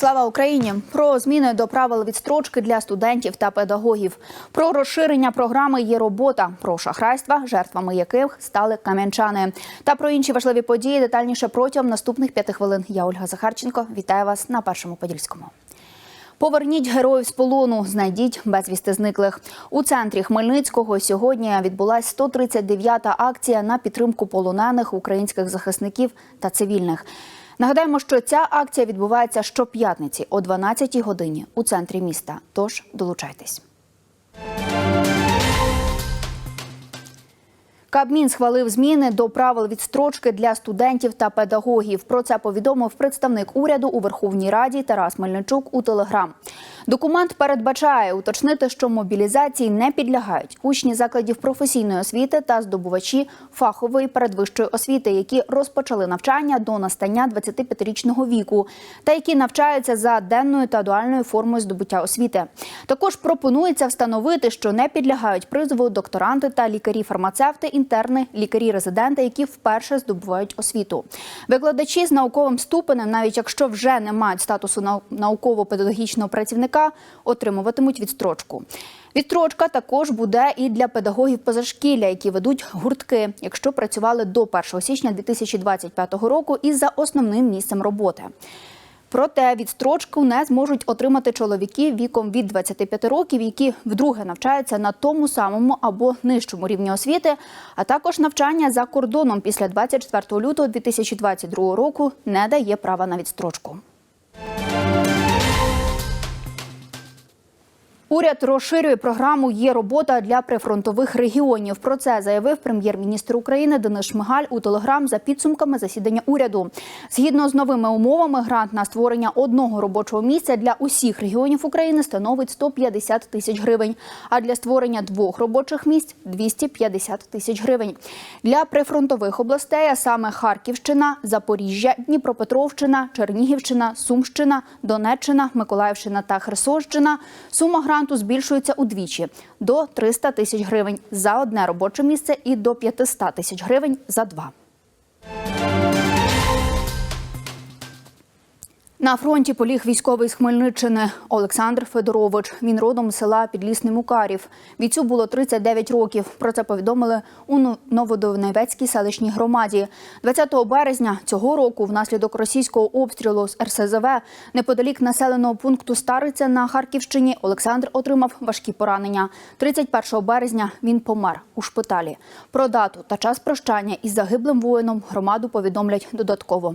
Слава Україні! Про зміни до правил відстрочки для студентів та педагогів, про розширення програми є робота, про шахрайства, жертвами яких стали кам'янчани, та про інші важливі події детальніше протягом наступних п'яти хвилин. Я Ольга Захарченко. Вітаю вас на першому подільському. Поверніть героїв з полону, знайдіть безвісти зниклих. У центрі Хмельницького сьогодні відбулася 139-та акція на підтримку полонених українських захисників та цивільних. Нагадаємо, що ця акція відбувається щоп'ятниці о 12-й годині у центрі міста. Тож долучайтесь. Кабмін схвалив зміни до правил відстрочки для студентів та педагогів. Про це повідомив представник уряду у Верховній Раді Тарас Мельничук у Телеграм. Документ передбачає уточнити, що мобілізації не підлягають учні закладів професійної освіти та здобувачі фахової передвищої освіти, які розпочали навчання до настання 25-річного віку, та які навчаються за денною та дуальною формою здобуття освіти. Також пропонується встановити, що не підлягають призову докторанти та лікарі-фармацевти, інтерни, лікарі-резиденти, які вперше здобувають освіту. Викладачі з науковим ступенем, навіть якщо вже не мають статусу нау- науково-педагогічного працівника, отримуватимуть відстрочку. Відстрочка також буде і для педагогів позашкілля, які ведуть гуртки, якщо працювали до 1 січня 2025 року і за основним місцем роботи. Проте відстрочку не зможуть отримати чоловіки віком від 25 років, які вдруге навчаються на тому самому або нижчому рівні освіти, а також навчання за кордоном після 24 лютого 2022 року не дає права на відстрочку. Уряд розширює програму Є робота для прифронтових регіонів. Про це заявив прем'єр-міністр України Денис Шмигаль у телеграм за підсумками засідання уряду. Згідно з новими умовами, грант на створення одного робочого місця для усіх регіонів України становить 150 тисяч гривень. А для створення двох робочих місць 250 тисяч гривень. Для прифронтових областей, а саме Харківщина, Запоріжжя, Дніпропетровщина, Чернігівщина, Сумщина, Донеччина, Миколаївщина та Херсонщина, сума гранту збільшується удвічі до 300 тисяч гривень за одне робоче місце і до 500 тисяч гривень за два. На фронті поліг військовий з Хмельниччини Олександр Федорович. Він родом з села Підлісний Мукарів. Бійцю було 39 років. Про це повідомили у Но- Новодонецькій селищній громаді. 20 березня цього року, внаслідок російського обстрілу з РСЗВ, неподалік населеного пункту Стариця на Харківщині, Олександр отримав важкі поранення. 31 березня він помер у шпиталі. Про дату та час прощання із загиблим воїном громаду повідомлять додатково.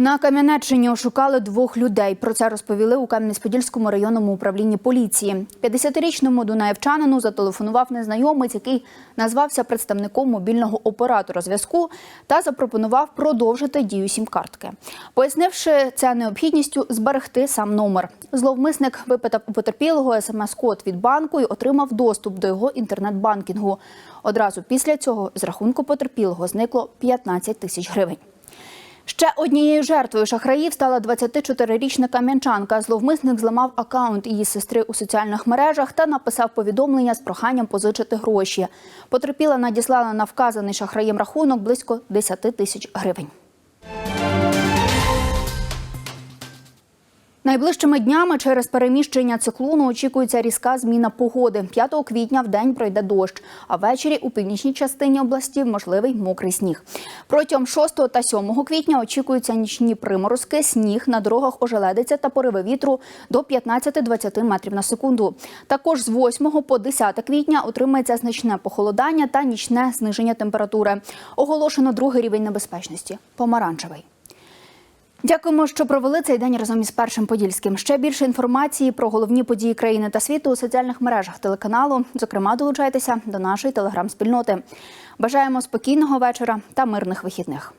На Кам'янеччині ошукали двох людей. Про це розповіли у Кам'янець-Подільському районному управлінні поліції. 50-річному дунаєвчанину зателефонував незнайомець, який назвався представником мобільного оператора зв'язку та запропонував продовжити дію сім-картки. Пояснивши це необхідністю зберегти сам номер. Зловмисник випитав у потерпілого смс-код від банку і отримав доступ до його інтернет-банкінгу. Одразу після цього з рахунку потерпілого зникло 15 тисяч гривень. Ще однією жертвою шахраїв стала 24-річна кам'янчанка. Зловмисник зламав акаунт її сестри у соціальних мережах та написав повідомлення з проханням позичити гроші. Потерпіла надіслала на вказаний шахраєм рахунок близько 10 тисяч гривень. Найближчими днями через переміщення циклону очікується різка зміна погоди. 5 квітня в день пройде дощ, а ввечері у північній частині області можливий мокрий сніг. Протягом 6 та 7 квітня очікуються нічні приморозки, сніг на дорогах ожеледиться та пориви вітру до 15-20 метрів на секунду. Також з 8 по 10 квітня отримається значне похолодання та нічне зниження температури. Оголошено другий рівень небезпечності помаранчевий. Дякуємо, що провели цей день разом із першим подільським. Ще більше інформації про головні події країни та світу у соціальних мережах телеканалу. Зокрема, долучайтеся до нашої телеграм-спільноти. Бажаємо спокійного вечора та мирних вихідних.